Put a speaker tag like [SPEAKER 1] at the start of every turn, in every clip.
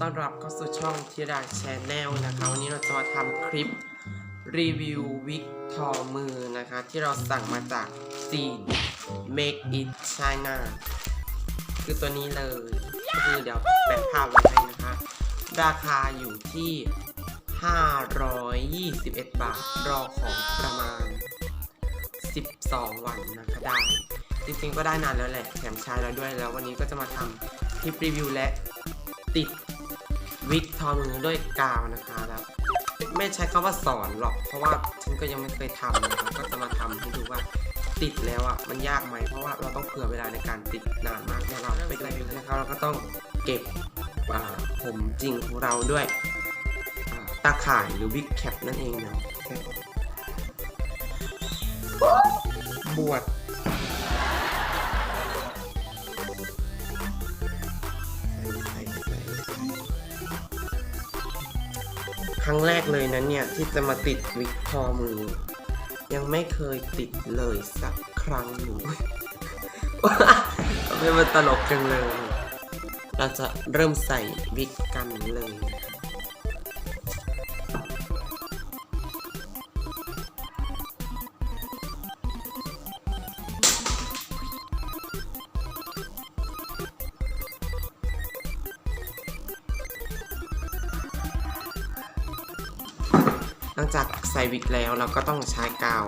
[SPEAKER 1] ต้อนรับเข้าสู่ช่องทีราชแนลนะคะ วันนี้เราจะมาทำคลิปรีวิววิกทอมือนะคะ ที่เราสั่งมาจากซีน Make it China คือตัวนี้เลยก็คือเดี๋ยวแปะภาพไว้ให้นะคะ ราคาอยู่ที่ 521 บาท รอของประมาณ 12 วันนะคะได้ จริงๆก็ได้นานแล้วแหละ แถมใช้แล้วด้วยแล้ววันนี้ก็จะมาทำคลิปรีวิวและติด วิกทอมือด้วยกาวนะคะแล้วไม่ใช้คำว่าสอนหรอก เพราะว่าฉันก็ยังไม่เคยทำนะคะก็จะมาทำให้ดูว่าติดแล้วอะมันยากไหมเพราะว่าเราต้องเผื่อเวลาในการติดนานมากเดี๋ยวเราไปดูนะครับเราก็ต้องเก็บอ่าผมจริงของเราด้วยตาข่ายหรือวิกแคปนั่นเองเนาะบวช ครั้งแรกเลยนะเนี่ย ที่จะมาติดวิกคอมือ ยังไม่เคยติดเลยสักครั้งหนึ่งไม่มันตลกจังเลย เราจะเริ่มใส่วิกกันเลย หลังจากใส่วิกแล้วเราก็ต้องใช้กาว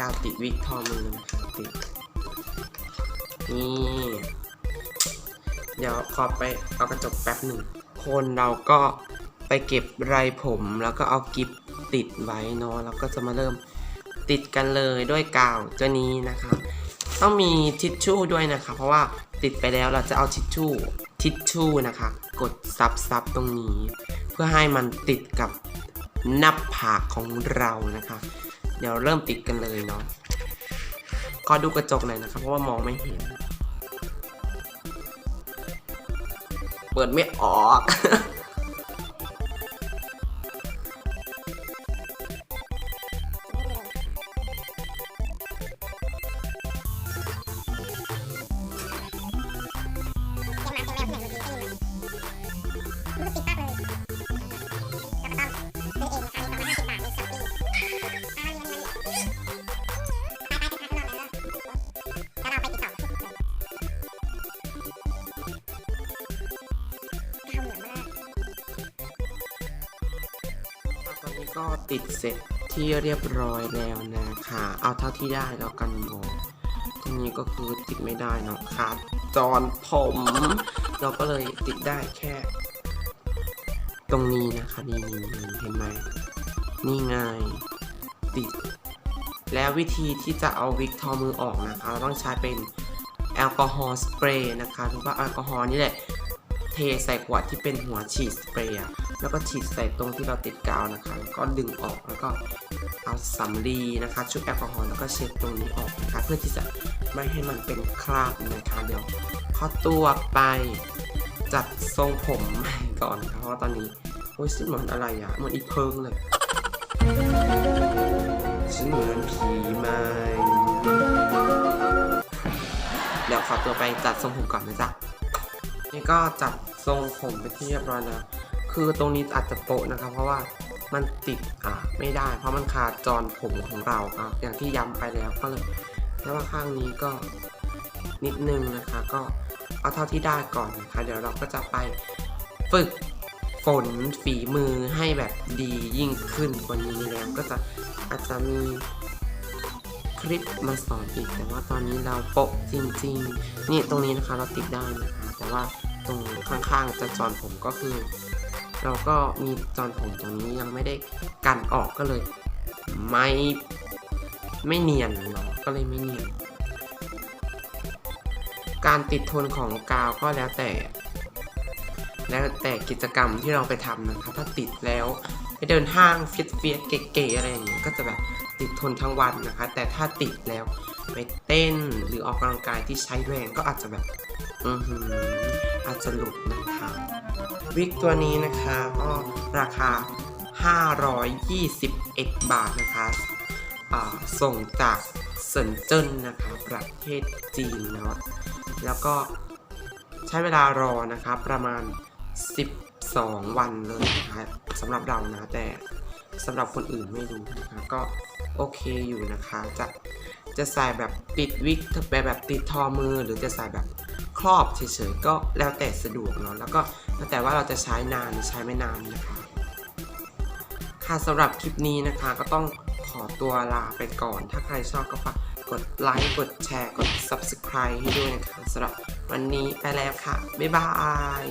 [SPEAKER 1] กาวติดวิกทอมือนะคะติดนี่เดี๋ยวขอไปเอากระจกแป๊บหนึ่ง คนเราก็ไปเก็บไรผมแล้วก็เอากิฟติดไว้เนาะแล้วก็จะมาเริ่มติดกันเลยด้วยกาวตัวนี้นะคะ ต้องมีทิชชู่ด้วยนะคะ เพราะว่าติดไปแล้วเราจะเอาทิชชู่ทิชชู่นะคะ กดซับซับตรงนี้ เพื่อให้มันติดกับ หน้าผากของเรานะคะ เดี๋ยวเริ่มติดกันเลยเนาะขอดูกระจกหน่อยนะคะเพราะว่ามองไม่เห็น เปิดไม่ออก ก็ติดเสร็จที่เรียบร้อยแล้วนะคะ เอาเท่าที่ได้แล้วกันเนาะตรงนี้ก็คือติดไม่ได้เนาะขาดจอนผม เราก็เลยติดได้แค่ ตรงนี้นะคะนี่นี่เห็นไหมนี่ไงติด แล้ววิธีที่จะเอาวิกทอมือออกนะคะเราต้องใช้เป็นแอลกอฮอล์สเปรย์นะคะหรือว่าแอลกอฮอล์นี่แหละเทใส่ขวดที่เป็นหัวฉีดสเปรย์ แล้วก็ฉีดใส่ตรงที่เราติดกาวนะคะแล้วก็ดึงออกแล้วก็เอาสำลีนะคะชุบแอลกอฮอล์แล้วก็เช็ดตรงนี้ออกนะคะเพื่อที่จะไม่ให้มันเป็นคราบนะคะเดี๋ยวขอตัวไปจัดทรงผมใหม่ก่อนเพราะว่าตอนนี้โอ้ยฉันเหมือนอะไรอะเหมือนอีเพิงเลยฉันเหมือนผีไหมเดี๋ยวขอตัวไปจัดทรงผมก่อนนะจ๊ะนี่ก็จัดทรงผมไปที่เรียบร้อยแล้ว คือตรงนี้อาจจะโปะนะครับ เพราะว่ามันติดอ่าไม่ได้ เพราะมันขาดจรผมของเราครับ อย่างที่ย้ำไปแล้วก็เลยแล้วว่าข้างนี้ก็นิดนึงนะคะ ก็เอาเท่าที่ได้ก่อนนะคะ เดี๋ยวเราก็จะไปฝึกฝนฝีมือให้แบบดียิ่งขึ้นกว่านี้แล้วก็จะอาจจะมีคลิปมาสอนอีก แต่ว่าตอนนี้เราโปะจริง ๆ นี่ตรงนี้นะคะเราติดได้นะคะแต่ว่าตรงข้างๆจะจอนผมก็คือ เราก็มีจอนผมตรงนี้ยังไม่ได้กันออกก็เลย ไม่ไม่เนียนเนาะก็เลยไม่เนียน การติดทนของกาวก็แล้วแต่ แล้วแต่กิจกรรมที่เราไปทำนะคะถ้าติดแล้วไปเดินห้างเฟียสเฟียสเก๋ๆอะไรอย่างเงี้ยก็จะแบบติดทนทั้งวันนะคะ แต่ถ้าติดแล้วไปเต้นหรือออกกำลังกายที่ใช้แรงก็อาจจะแบบ อือหือ อาจจะหลุดนะคะวิกตัวนี้นะคะก็ราคา 521 บาทนะคะส่งจากเซินเจิ้นนะคะประเทศจีนเนาะแล้วก็ใช้เวลารอนะคะประมาณ 12 วันเลยนะคะสำหรับเรานะแต่สำหรับคนอื่นไม่รู้นะคะก็โอเคอยู่นะคะจะจะใส่แบบติดวิกแบบแบบติดทอมือหรือจะใส่แบบ ครอบเฉยๆก็แล้วแต่สะดวกเนาะแล้วก็แล้วแต่ว่าเราจะใช้นานหรือใช้ไม่นานนะคะค่ะสำหรับคลิปนี้นะคะก็ต้องขอตัวลาไปก่อน ถ้าใครชอบก็ฝากกดไลค์กดแชร์กด Subscribe ให้ด้วยนะคะสำหรับวันนี้ไปแล้วค่ะ บ๊ายบาย